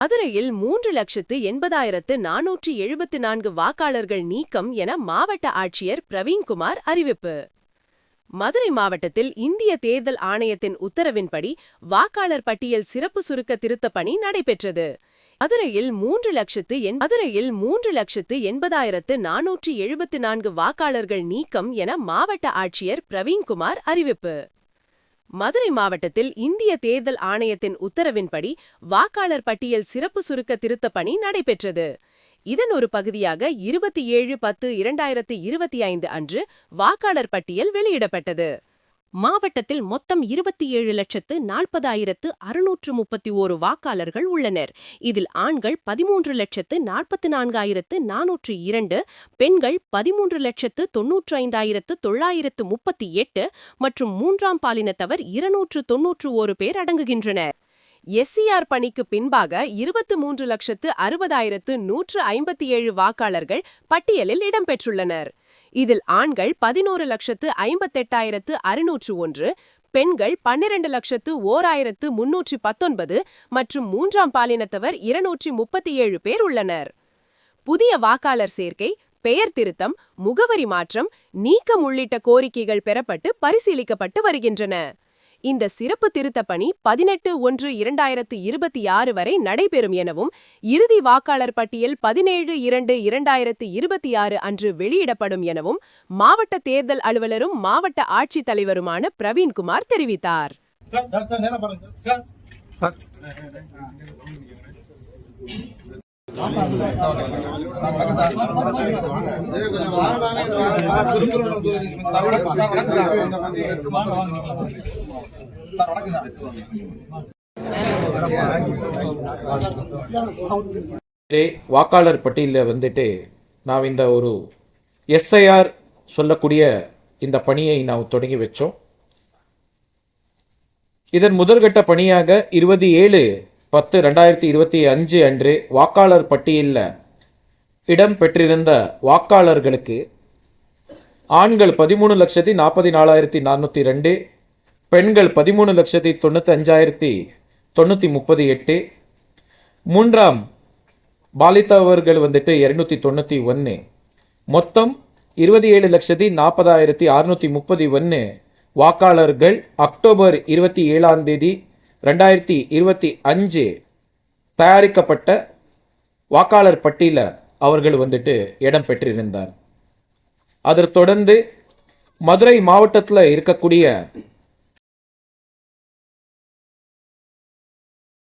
மதுரையில் மூன்று லட்சத்து எண்பதாயிரத்து நானூற்றி எழுபத்து நான்கு வாக்காளர்கள் நீக்கம் என மாவட்ட ஆட்சியர் பிரவீன்குமார் அறிவிப்பு. மதுரை மாவட்டத்தில் இந்திய தேர்தல் ஆணையத்தின் உத்தரவின்படி வாக்காளர் பட்டியல் சிறப்பு சுருக்க திருத்தப் பணி நடைபெற்றது. மதுரையில் மூன்று லட்சத்து எண் மதுரையில் மூன்று லட்சத்து எண்பதாயிரத்து நானூற்றி எழுபத்து நான்கு வாக்காளர்கள் நீக்கம் என மாவட்ட ஆட்சியர் பிரவீன்குமார் அறிவிப்பு. மதுரை மாவட்டத்தில் இந்திய தேர்தல் ஆணையத்தின் உத்தரவின்படி வாக்காளர் பட்டியல் சிறப்பு சுருக்க திருத்த பணி நடைபெற்றது. இதன் ஒரு பகுதியாக இருபத்தி ஏழு பத்து இரண்டாயிரத்து இருபத்தி ஐந்து அன்று வாக்காளர் பட்டியல் வெளியிடப்பட்டது. மாவட்டத்தில் மொத்தம் இருபத்தி ஏழு லட்சத்து நாற்பதாயிரத்து அறுநூற்று முப்பத்தி ஓரு வாக்காளர்கள் உள்ளனர். இதில் ஆண்கள் பதிமூன்று லட்சத்து நாற்பத்து நான்காயிரத்து நானூற்று இரண்டு பெண்கள் பதிமூன்று லட்சத்து தொன்னூற்று ஐந்தாயிரத்து தொள்ளாயிரத்து முப்பத்தி எட்டு மற்றும் மூன்றாம் பாலினத்தவர் இருநூற்று தொன்னூற்று ஓரு பேர் அடங்குகின்றனர். எஸ்சிஆர் பணிக்கு பின்பாக இருபத்து மூன்று லட்சத்து அறுபதாயிரத்து நூற்று ஐம்பத்தி ஏழு வாக்காளர்கள் பட்டியலில் இடம்பெற்றுள்ளனர். இதில் ஆண்கள் பதினோரு லட்சத்து ஐம்பத்தெட்டாயிரத்து அறுநூற்று ஒன்று பெண்கள் பன்னிரண்டு லட்சத்து ஓராயிரத்து முன்னூற்றி பத்தொன்பது மற்றும் மூன்றாம் பாலினத்தவர் இருநூற்றி முப்பத்தி ஏழு பேர் உள்ளனர். புதிய வாக்காளர் சேர்க்கை பெயர் திருத்தம் முகவரி மாற்றம் நீக்கம் உள்ளிட்ட கோரிக்கைகள் பெறப்பட்டு பரிசீலிக்கப்பட்டு வருகின்றன. இந்த சிறப்பு திருத்தப் பணி பதினெட்டு ஒன்று இரண்டாயிரத்து இருபத்தி ஆறு வரை நடைபெறும் எனவும் இறுதி வாக்காளர் பட்டியல் பதினேழு இரண்டு இரண்டாயிரத்து இருபத்தி ஆறு அன்று வெளியிடப்படும் எனவும் மாவட்ட தேர்தல் அலுவலரும் மாவட்ட ஆட்சித் தலைவருமான பிரவீன்குமார் தெரிவித்தார் சார் வாக்காளர் பட்டியலில் வந்துட்டு நாம் இந்த ஒரு எஸ்ஐஆர் சொல்லக்கூடிய இந்த பணியை நாம் தொடங்கி வச்சோம். இதன் முதற்கட்ட பணியாக இருபது ஏழு பத்து ரெண்டாயிரத்தி இருபத்தி அஞ்சு அன்று வாக்காளர் பட்டியலில் இடம் பெற்றிருந்த வாக்காளர்களுக்கு ஆண்கள் பதிமூணு லட்சத்தி நாற்பத்தி நாலாயிரத்தி நானூற்றி ரெண்டு பெண்கள் பதிமூணு லட்சத்தி தொண்ணூற்றி அஞ்சாயிரத்தி தொண்ணூற்றி முப்பது எட்டு. மூன்றாம் பாலித்தவர்கள் வந்துட்டு இரநூத்தி தொண்ணூற்றி ஒன்று மொத்தம் இருபத்தி ஏழு லட்சத்தி நாற்பதாயிரத்தி அறுநூற்றி முப்பத்தி ஒன்று வாக்காளர்கள் அக்டோபர் இருபத்தி ஏழாம் தேதி ரெண்டாயிரத்தி இருபத்தி அஞ்சு தயாரிக்கப்பட்ட வாக்காளர் பட்டியல அவர்கள் வந்துட்டு இடம் பெற்றிருந்தார். அதை தொடர்ந்து மதுரை மாவட்டத்தில் இருக்கக்கூடிய